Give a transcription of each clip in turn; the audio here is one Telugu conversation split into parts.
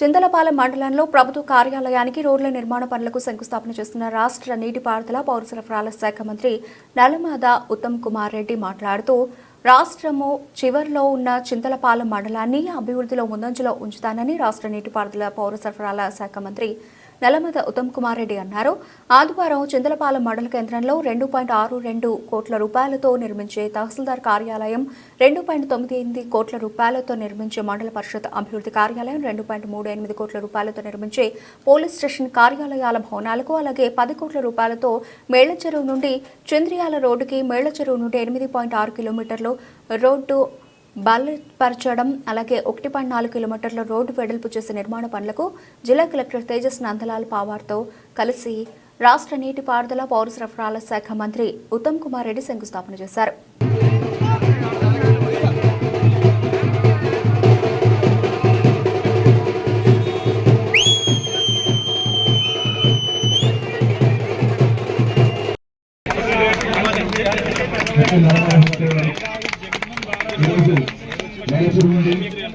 చింతలపాలెం మండలంలో ప్రభుత్వ కార్యాలయానికి రోడ్ల నిర్మాణ పనులకు శంకుస్థాపన చేస్తున్న రాష్ట్ర నీటిపారుదల పౌర సరఫరాల శాఖ మంత్రి నల్లమాద ఉత్తమ్ కుమార్ రెడ్డి మాట్లాడుతూ రాష్ట్రము చివర్లో ఉన్న చింతలపాలెం మండలాన్ని అభివృద్ధిలో ముందంజలో ఉంచుతానని రాష్ట్ర నీటిపారుదల పౌర సరఫరాల శాఖ మంత్రి నల్లమద ఉత్తమ్ కుమార్ రెడ్డి అన్నారు. ఆదివారం చింతలపాలెం మండల కేంద్రంలో రెండు పాయింట్ ఆరు రెండు కోట్ల రూపాయలతో నిర్మించే తహసీల్దార్ కార్యాలయం రెండు పాయింట్ తొమ్మిది ఎనిమిది కోట్ల రూపాయలతో నిర్మించే మండల పరిషత్ అభివృద్ధి కార్యాలయం రెండు పాయింట్ మూడు ఎనిమిది కోట్ల రూపాయలతో నిర్మించే పోలీస్ స్టేషన్ కార్యాలయాల భవనాలకు అలాగే పది కోట్ల రూపాయలతో మేళ్ళ చెరువు నుండి చంద్రియాల రోడ్డుకి మేళ్ళ చెరువు నుండి ఎనిమిది పాయింట్ ఆరు కిలోమీటర్లు రోడ్డు బలపరచడం అలాగే ఒకటి పాయింట్ నాలుగు కిలోమీటర్ల రోడ్డు వెడల్పు చేసే నిర్మాణ పనులకు జిల్లా కలెక్టర్ తేజస్ నందలాల్ పావార్తో కలిసి రాష్ట్ర నీటిపారుదల పౌర సరఫరాల శాఖ మంత్రి ఉత్తమ్ కుమార్ రెడ్డి శంకుస్థాపన చేశారు. ఈరోజు నుండి వరకు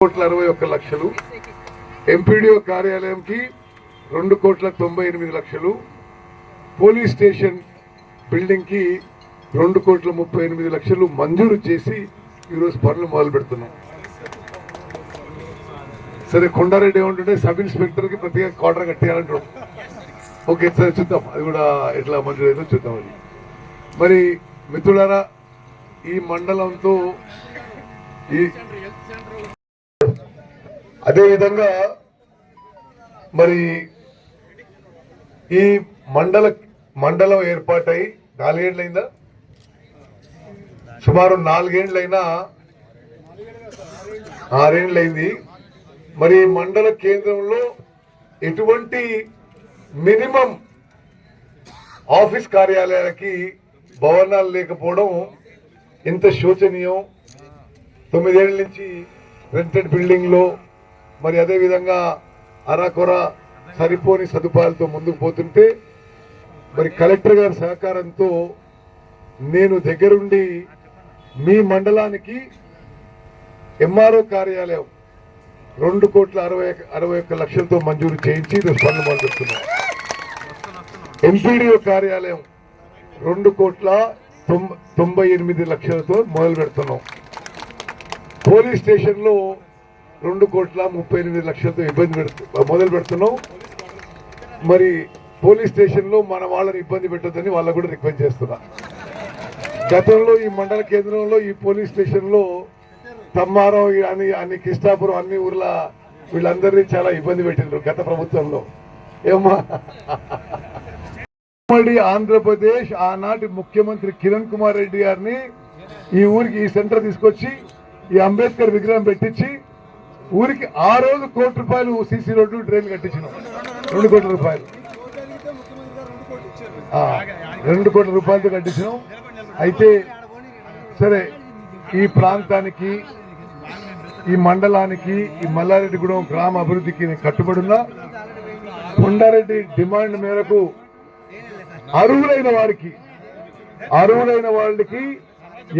కోట్ల అరవై ఒక్క లక్షలు. ఎంపీడీఓ కార్యాలయంకి రెండు కోట్ల తొంభై ఎనిమిది లక్షలు. పోలీస్ స్టేషన్ బిల్డింగ్కి రెండు కోట్ల ముప్పై ఎనిమిది లక్షలు మంజూరు చేసి ఈరోజు పనులు మొదలు పెడుతున్నాం. సరే కొండారెడ్డి ఏమంటుంటే సబ్ ఇన్స్పెక్టర్కి ప్రత్యేక క్వార్టర్ కట్టేయాలంటాడు ఓకే సరే చూద్దాం. అది కూడా ఎట్లా మంజూరైందో చూద్దాం అది. మరి మిత్రులారా ఈ మండలంతో ఈ అదేవిధంగా మరి ఈ మండల మండలం ఏర్పాటై నాలుగేళ్ళైందా సుమారు నాలుగేండ్లైనా ఆరేండ్లైంది. మరి మండల కేంద్రంలో ఎటువంటి మినిమం ఆఫీస్ కార్యాలయాలకి భవనాలు లేకపోవడం ఎంత శోచనీయం. తొమ్మిదేళ్ళ నుంచి రెంటెడ్ బిల్డింగ్లో మరి అదేవిధంగా అరాకొర సరిపోని సదుపాయాలతో ముందుకు పోతుంటే మరి కలెక్టర్ గారి సహకారంతో నేను దగ్గరుండి మీ మండలానికి ఎంఆర్ఓ కార్యాలయం రెండు కోట్ల అరవై అరవై ఒక్క లక్షలతో మంజూరు చేయించి ఈరోజు పనులు మొదలుపెడుతున్నాం ఎంపీడీఓ కార్యాలయం రెండు కోట్ల తొంభై ఎనిమిది లక్షలతో మొదలు పెడుతున్నాం. పోలీస్ స్టేషన్లో రెండు కోట్ల ముప్పై ఎనిమిది లక్షలతో ఇబ్బంది పెడుతు మొదలు పెడుతున్నాం. మరి పోలీస్ స్టేషన్లో మన వాళ్ళని ఇబ్బంది పెట్టొద్దని వాళ్ళకు కూడా రిక్వెస్ట్ చేస్తున్నా. గతంలో ఈ మండల కేంద్రంలో ఈ పోలీస్ స్టేషన్లో తమ్మారం అని అన్ని కిష్టాపురం అన్ని ఊర్ల వీళ్ళందరినీ చాలా ఇబ్బంది పెట్టిండ్రు గత ప్రభుత్వంలో. ఏమా ఉమ్మడి ఆంధ్రప్రదేశ్ ఆనాటి ముఖ్యమంత్రి కిరణ్ కుమార్ రెడ్డి గారిని ఈ ఊరికి ఈ సెంటర్ తీసుకొచ్చి ఈ అంబేద్కర్ విగ్రహం పెట్టించి ఊరికి ఆ రోజు కోటి రూపాయలు సీసీ రోడ్డు డ్రైన్ కట్టించినాం. రెండు కోట్ల రూపాయలు. రెండు కోట్ల రూపాయలతో కట్టించినాం. అయితే సరే ఈ ప్రాంతానికి ఈ మండలానికి ఈ మల్లారెడ్డిగూడెం గ్రామ అభివృద్ధికి నేను కట్టుబడున్నా కొండారెడ్డి డిమాండ్ మేరకు అర్హులైన వారికి అర్హులైన వాళ్ళకి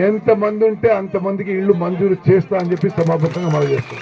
ఎంత మంది ఉంటే అంతమందికి ఇళ్ళు మంజూరు చేస్తా అని చెప్పి సమాబద్ధంగా మనం చేస్తాం